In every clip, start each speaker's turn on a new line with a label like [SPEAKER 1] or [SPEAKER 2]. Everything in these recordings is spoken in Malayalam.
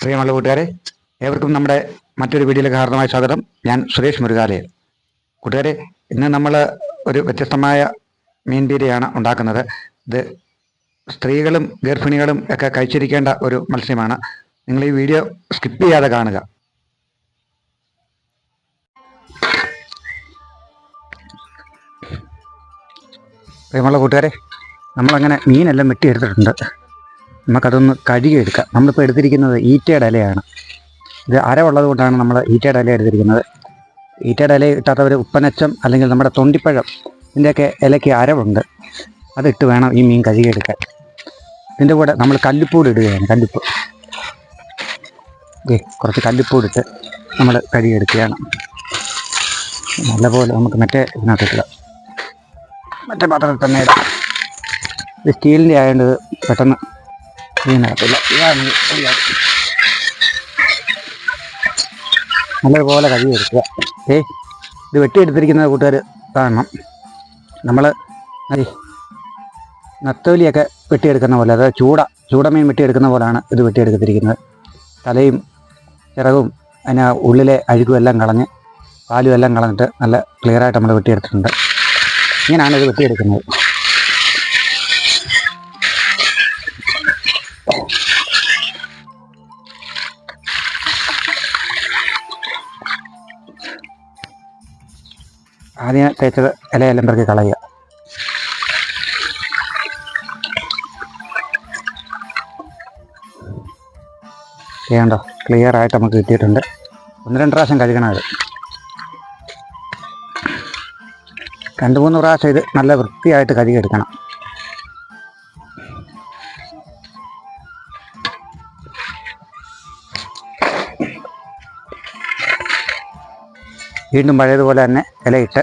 [SPEAKER 1] പ്രിയമുള്ള കൂട്ടുകാരെ ഏവർക്കും നമ്മുടെ മറ്റൊരു വീഡിയോയിലേക്ക് ഹാർദമായ സ്വാഗതം. ഞാൻ സുരേഷ് മുരുകാലയൻ കൂട്ടുകാരെ ഇന്ന് നമ്മൾ ഒരു വ്യത്യസ്തമായ മീൻ ഉണ്ടാക്കുന്നത്. ഇത് സ്ത്രീകളും ഗർഭിണികളും ഒക്കെ കഴിച്ചിരിക്കേണ്ട ഒരു മത്സ്യമാണ്. നിങ്ങൾ ഈ വീഡിയോ സ്കിപ്പ് ചെയ്യാതെ കാണുക. പ്രിയമുള്ള കൂട്ടുകാരെ നമ്മളങ്ങനെ മീനെല്ലാം വെട്ടിയെടുത്തിട്ടുണ്ട്. നമുക്കതൊന്ന് കഴുകിയെടുക്കാം. നമ്മളിപ്പോൾ എടുത്തിരിക്കുന്നത് ഈറ്റയുടെ ഇലയാണ് ഇത് അരവുള്ളത് കൊണ്ടാണ് നമ്മൾ ഈറ്റയുടെ ഇല എടുത്തിരിക്കുന്നത്. ഈറ്റയുടെ ഇല ഇട്ടാത്തവർ ഉപ്പനച്ചം അല്ലെങ്കിൽ നമ്മുടെ തൊണ്ടിപ്പഴം ഇതിന്റെയൊക്കെ ഇലയ്ക്ക് അരവുണ്ട്. അതിട്ട് വേണം ഈ മീൻ കഴുകിയെടുക്കാൻ. ഇതിന്റെ കൂടെ നമ്മൾ കല്ലുപ്പൂടി ഇടുകയാണ് കല്ലുപ്പ്. കുറച്ച് കല്ലുപ്പൂടിട്ട് നമ്മൾ കഴുകിയെടുക്കുകയാണ്. നല്ലപോലെ നമുക്ക് മറ്റേ ഇതിനകത്ത് ഇടാം. മറ്റേ പാത്രത്തിൽ തന്നെ ഇടാം. സ്റ്റീലിന്റെ ആയതുകൊണ്ട് പെട്ടെന്ന് ഇതിനകത്തില്ല ഇതാണ് നല്ലതുപോലെ കഴുകി എടുക്കുക ഏ ഇത് വെട്ടിയെടുത്തിരിക്കുന്ന കൂട്ടുകാർ കാണണം. നമ്മൾ നത്തോലിയൊക്കെ വെട്ടിയെടുക്കുന്ന പോലെ അതായത് ചൂട ചൂടമീൻ വെട്ടിയെടുക്കുന്ന പോലെയാണ് ഇത് വെട്ടിയെടുത്തിരിക്കുന്നത്. തലയും ചിറകും അതിന് ഉള്ളിലെ അഴുക്കും എല്ലാം കളഞ്ഞ് പാലും എല്ലാം കളഞ്ഞിട്ട് നല്ല ക്ലിയറായിട്ട് നമ്മൾ വെട്ടിയെടുത്തിട്ടുണ്ട്. ഇങ്ങനെയാണ് ഇത് വെട്ടിയെടുക്കുന്നത്. ആദ്യം തേച്ചത് ഇലയെല്ലാം പെറുക്കി കളയുക. ചെയ്യണ്ടോ ക്ലിയർ ആയിട്ട് നമുക്ക് കിട്ടിയിട്ടുണ്ട്. ഒന്ന് രണ്ട് പ്രാവശ്യം കഴുകണം അത്. രണ്ട് മൂന്ന് പ്രാവശ്യം ഇത് നല്ല വൃത്തിയായിട്ട് കഴുകിയെടുക്കണം വീണ്ടും പഴയതുപോലെ തന്നെ ഇലയിട്ട്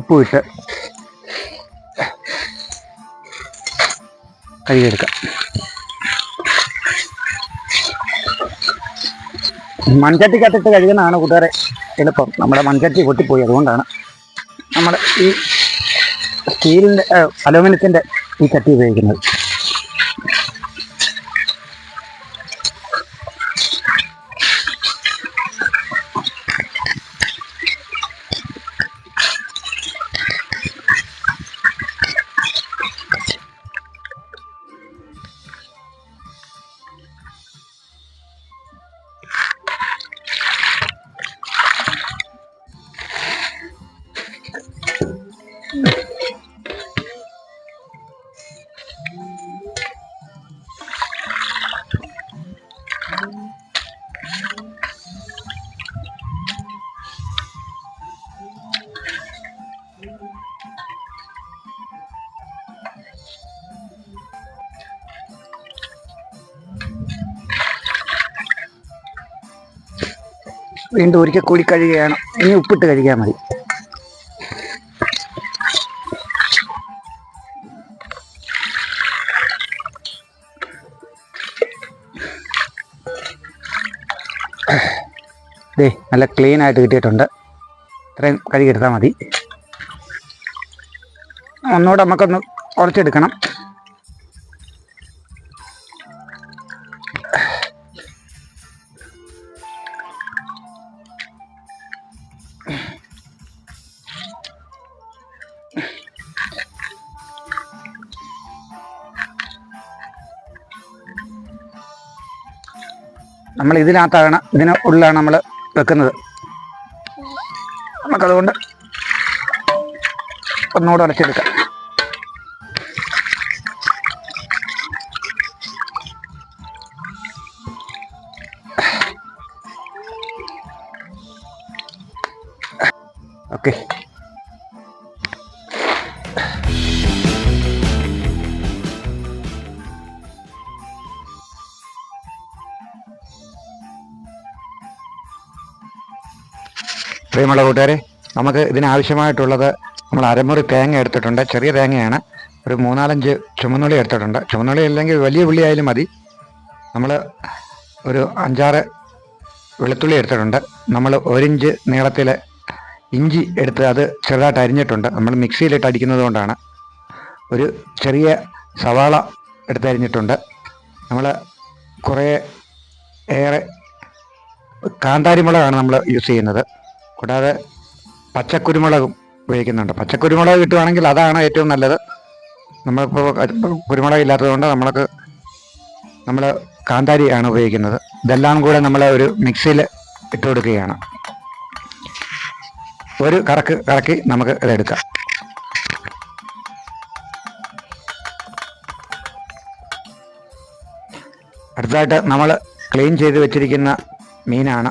[SPEAKER 1] ഉപ്പുമിട്ട് കഴുകിയെടുക്കാം. മൺചട്ടിക്കകത്തിട്ട് കഴുകുന്നതാണ് കൂട്ടുകാരെ എളുപ്പം. നമ്മുടെ മൺചട്ടി പൊട്ടിപ്പോയി. അതുകൊണ്ടാണ് നമ്മൾ ഈ സ്റ്റീലിന്റെ അലോമിനത്തിന്റെ ഈ ചട്ടി ഉപയോഗിക്കുന്നത്. വീണ്ടും ഒരിക്കൽ കൂടി കഴുകുകയാണ് ഇനി ഉപ്പിട്ട് കഴുകിയാൽ മതി. ദേ നല്ല ക്ലീൻ ആയിട്ട് കിട്ടിയിട്ടുണ്ട്. ഇത്രയും കഴുകിയെടുത്താൽ മതി. ഒന്നുകൂടെ നമുക്കൊന്ന് കുറച്ചെടുക്കണം നമ്മൾ ഇതിനകത്താണ് ഇതിന് ഉള്ളിലാണ് നമ്മൾ വെക്കുന്നത്. നമുക്കതുകൊണ്ട് ഒന്നുകൂടെ അടച്ചെടുക്കാം പ്രിയമുള്ള കൂട്ടുകാരെ നമുക്ക് ഇതിനാവശ്യമായിട്ടുള്ളത് നമ്മൾ അരമുറി തേങ്ങ എടുത്തിട്ടുണ്ട്. ചെറിയ തേങ്ങയാണ്. ഒരു മൂന്നാലഞ്ച് ചുമന്നുള്ളി എടുത്തിട്ടുണ്ട്. ചുമന്നുള്ളി അല്ലെങ്കിൽ വലിയ ഉള്ളി ആയാലും മതി. നമ്മൾ ഒരു അഞ്ചാറ് വെളുത്തുള്ളി എടുത്തിട്ടുണ്ട്. നമ്മൾ ഒരിഞ്ച് നീളത്തിൽ ഇഞ്ചി എടുത്ത് അത് ചെറുതായിട്ട് അരിഞ്ഞിട്ടുണ്ട്. നമ്മൾ മിക്സിയിലിട്ട് അടിക്കുന്നത് കൊണ്ടാണ് ഒരു ചെറിയ സവാള എടുത്ത് അരിഞ്ഞിട്ടുണ്ട്. നമ്മൾ കുറേ ഏറെ കാന്താരിമുളകാണ് നമ്മൾ യൂസ് ചെയ്യുന്നത്. കൂടാതെ പച്ചക്കുരുമുളകും ഉപയോഗിക്കുന്നുണ്ട്. പച്ചക്കുരുമുളക് കിട്ടുവാണെങ്കിൽ അതാണ് ഏറ്റവും നല്ലത്. നമ്മളിപ്പോൾ കുരുമുളക് ഇല്ലാത്തതുകൊണ്ട് നമ്മൾക്ക് നമ്മൾ കാന്താരിയാണ് ഉപയോഗിക്കുന്നത്. ഇതെല്ലാം കൂടെ നമ്മൾ ഒരു മിക്സിയിൽ ഇട്ട് കൊടുക്കുകയാണ്. ഒരു കറക്ക് കറക്കി നമുക്ക് ഇതെടുക്കാം അടുത്തതായിട്ട് നമ്മൾ ക്ലീൻ ചെയ്ത് വെച്ചിരിക്കുന്ന മീനാണ്.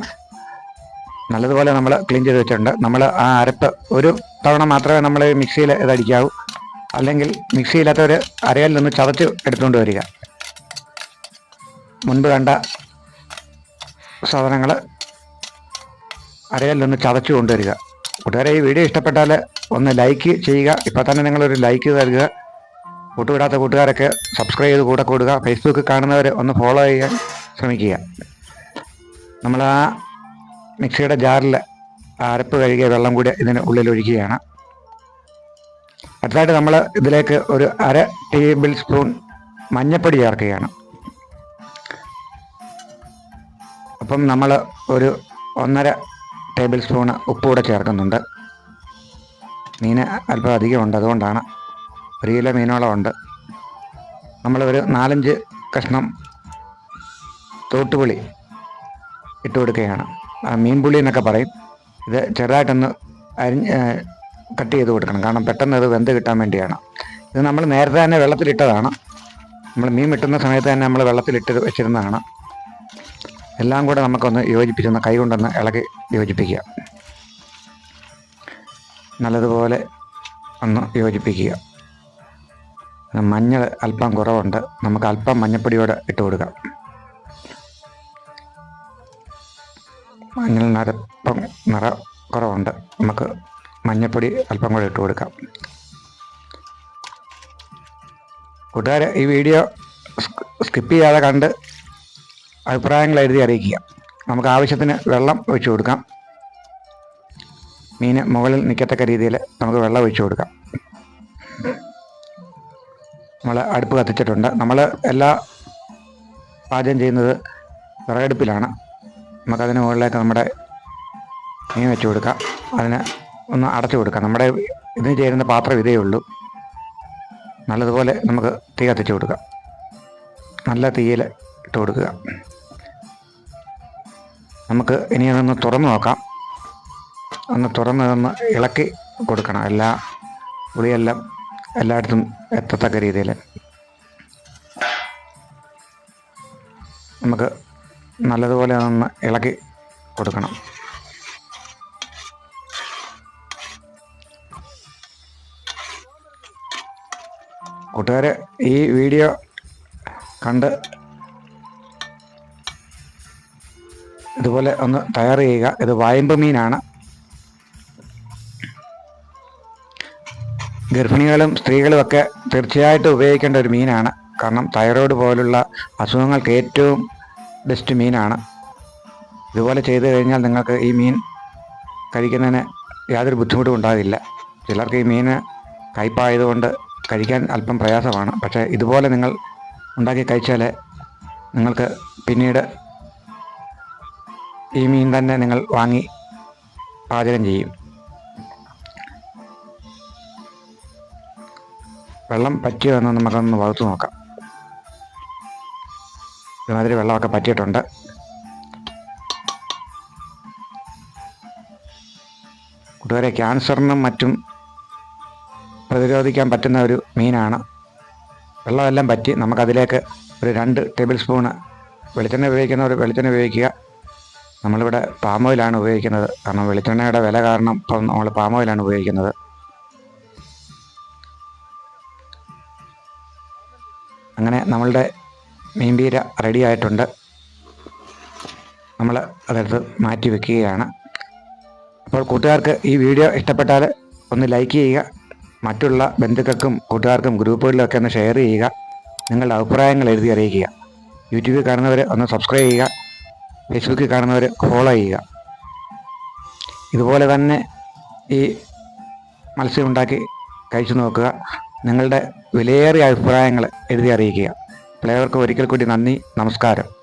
[SPEAKER 1] നല്ലതുപോലെ നമ്മൾ ക്ലീൻ ചെയ്ത് വെച്ചിട്ടുണ്ട്. നമ്മൾ ആ അരപ്പ് ഒരു തവണ മാത്രമേ നമ്മൾ മിക്സിയിൽ ഇതടിക്കാവൂ. അല്ലെങ്കിൽ മിക്സിയില്ലാത്തവർ നിന്ന് ചതച്ച് എടുത്തുകൊണ്ട് വരിക. മുൻപ് കണ്ട സാധനങ്ങൾ അരയിൽ നിന്ന് ചതച്ച് കൊണ്ടുവരിക കൂട്ടുകാരെ ഈ വീഡിയോ ഇഷ്ടപ്പെട്ടാൽ ഒന്ന് ലൈക്ക് ചെയ്യുക. ഇപ്പോൾ തന്നെ നിങ്ങളൊരു ലൈക്ക് നൽകുക. കൂട്ടുവിടാത്ത കൂട്ടുകാരൊക്കെ സബ്സ്ക്രൈബ് ചെയ്ത് കൂടെ കൂടുക. ഫേസ്ബുക്ക് കാണുന്നവർ ഒന്ന് ഫോളോ ചെയ്യാൻ ശ്രമിക്കുക. നമ്മൾ ആ മിക്സിയുടെ ജാറിൽ അരപ്പ് കഴുകിയ വെള്ളം കൂടി ഇതിന് ഉള്ളിൽ ഒഴിക്കുകയാണ് അടുത്തായിട്ട് നമ്മൾ ഇതിലേക്ക് ഒരു അര ടേബിൾ സ്പൂൺ മഞ്ഞപ്പൊടി ചേർക്കുകയാണ്. അപ്പം നമ്മൾ ഒരു ഒന്നര ടേബിൾ സ്പൂണ് ഉപ്പ് കൂടെ ചേർക്കുന്നുണ്ട്. മീൻ അല്പം അധികമുണ്ട് അതുകൊണ്ടാണ് ഒരു കിലോ മീനോളം ഉണ്ട്. നമ്മളൊരു നാലഞ്ച് കഷ്ണം തോട്ടുപുളി ഇട്ട് കൊടുക്കുകയാണ്. മീൻപുളി എന്നൊക്കെ പറയും. ഇത് ചെറുതായിട്ടൊന്ന് അരിഞ്ഞ് കട്ട് ചെയ്ത് കൊടുക്കണം. കാരണം പെട്ടെന്ന് അത് വെന്ത് കിട്ടാൻ വേണ്ടിയാണ്. ഇത് നമ്മൾ നേരത്തെ തന്നെ വെള്ളത്തിലിട്ടതാണ്. നമ്മൾ മീൻ വെട്ടുന്ന സമയത്ത് തന്നെ നമ്മൾ വെള്ളത്തിലിട്ട് വെച്ചിരുന്നതാണ്. എല്ലാം കൂടെ നമുക്കൊന്ന് യോജിപ്പിച്ചൊന്ന് കൈ കൊണ്ടൊന്ന് ഇളകി യോജിപ്പിക്കുക. നല്ലതുപോലെ ഒന്ന് യോജിപ്പിക്കുക. മഞ്ഞൾ അല്പം കുറവുണ്ട്. നമുക്ക് അല്പം മഞ്ഞപ്പൊടിയോടെ ഇട്ട് കൊടുക്കാം. മഞ്ഞളിന് അല്പം നിറ കുറവുണ്ട്. നമുക്ക് മഞ്ഞപ്പൊടി അല്പം കൂടെ ഇട്ട് കൊടുക്കാം. കൂട്ടുകാരെ ഈ വീഡിയോ സ്കിപ്പ് ചെയ്യാതെ കണ്ട് അഭിപ്രായങ്ങൾ എഴുതി അറിയിക്കുക. നമുക്ക് ആവശ്യത്തിന് വെള്ളം ഒഴിച്ച് കൊടുക്കാം. മീന് മുകളിൽ നിൽക്കത്തക്ക രീതിയിൽ നമുക്ക് വെള്ളം ഒഴിച്ചു കൊടുക്കാം. നമ്മൾ അടുപ്പ് കത്തിച്ചിട്ടുണ്ട്. നമ്മൾ എല്ലാ പാചകം ചെയ്യുന്നത് വിറകടുപ്പിലാണ്. നമുക്കതിന് മുകളിലേക്ക് നമ്മുടെ മീൻ വെച്ച് കൊടുക്കാം. അതിന് ഒന്ന് അടച്ചു കൊടുക്കാം. നമ്മുടെ ഇതിന് ചേരുന്ന പാത്രം ഇതേ ഉള്ളൂ. നല്ലതുപോലെ നമുക്ക് തീ കത്തിച്ചു കൊടുക്കാം. നല്ല തീയിൽ ഇട്ട് കൊടുക്കുക. നമുക്ക് ഇനി അതൊന്ന് തുറന്ന് നോക്കാം. ഒന്ന് തുറന്ന് ഒന്ന് ഇളക്കി കൊടുക്കണം. എല്ലാ പുളിയെല്ലാം എല്ലായിടത്തും എത്തത്തക്ക രീതിയിൽ. നമുക്ക് നല്ലതുപോലെ ഒന്ന് ഇളക്കി കൊടുക്കണം. കൂട്ടുകാർ ഈ വീഡിയോ കണ്ട് ഇതുപോലെ ഒന്ന് തയ്യാർ ചെയ്യുക. ഇത് വായമ്പ് മീനാണ്. ഗർഭിണികളും സ്ത്രീകളും ഒക്കെ തീർച്ചയായിട്ടും ഉപയോഗിക്കേണ്ട ഒരു മീനാണ്. കാരണം തൈറോയ്ഡ് പോലുള്ള അസുഖങ്ങൾക്ക് ഏറ്റവും ബെസ്റ്റ് മീനാണ്. ഇതുപോലെ ചെയ്തു കഴിഞ്ഞാൽ നിങ്ങൾക്ക് ഈ മീൻ കഴിക്കുന്നതിന് യാതൊരു ബുദ്ധിമുട്ടും ഉണ്ടാകില്ല ചിലർക്ക് ഈ മീൻ കയ്പായതുകൊണ്ട് കഴിക്കാൻ അല്പം പ്രയാസമാണ്. പക്ഷേ ഇതുപോലെ നിങ്ങൾ ഉണ്ടാക്കി കഴിച്ചാൽ നിങ്ങൾക്ക് പിന്നീട് ഈ മീൻ തന്നെ നിങ്ങൾ വാങ്ങി പാചകം ചെയ്യും. വെള്ളം പറ്റിയോ എന്ന് നമുക്കൊന്ന് വകുത്ത് നോക്കാം. ഇതുമാതിരി വെള്ളമൊക്കെ പറ്റിയിട്ടുണ്ട്. കൂട്ടുകാരെ ക്യാൻസറിനും മറ്റും പ്രതിരോധിക്കാൻ പറ്റുന്ന ഒരു മീനാണ്. വെള്ളമെല്ലാം പറ്റി. നമുക്കതിലേക്ക് ഒരു രണ്ട് ടേബിൾ സ്പൂണ് വെളിച്ചെണ്ണ ഉപയോഗിക്കുന്ന ഒരു വെളിച്ചെണ്ണ ഉപയോഗിക്കുക. നമ്മളിവിടെ പാം ഓയിലാണ് ഉപയോഗിക്കുന്നത്. കാരണം വെളിച്ചെണ്ണയുടെ വില കാരണം ഇപ്പം നമ്മൾ പാം ഓയിലാണ് ഉപയോഗിക്കുന്നത്. അങ്ങനെ നമ്മളുടെ മീൻപീര റെഡി ആയിട്ടുണ്ട്. നമ്മൾ അതെടുത്ത് മാറ്റി വെക്കുകയാണ്. അപ്പോൾ കൂട്ടുകാർക്ക് ഈ വീഡിയോ ഇഷ്ടപ്പെട്ടാൽ ഒന്ന് ലൈക്ക് ചെയ്യുക. മറ്റുള്ള ബന്ധുക്കൾക്കും കൂട്ടുകാർക്കും ഗ്രൂപ്പുകളിലൊക്കെ ഒന്ന് ഷെയർ ചെയ്യുക. നിങ്ങളുടെ അഭിപ്രായങ്ങൾ എഴുതി അറിയിക്കുക. യൂട്യൂബിൽ കാണുന്നവർ ഒന്ന് സബ്സ്ക്രൈബ് ചെയ്യുക. ഫേസ്ബുക്കിൽ കാണുന്നവർ ഫോളോ ചെയ്യുക. ഇതുപോലെ തന്നെ ഈ മത്സ്യം ഉണ്ടാക്കി കഴിച്ചു നോക്കുക. നിങ്ങളുടെ വിലയേറിയ അഭിപ്രായങ്ങൾ എഴുതി അറിയിക്കുക. പ്ലേയർക്ക് ഒരിക്കൽ കൂടി നന്ദി നമസ്കാരം.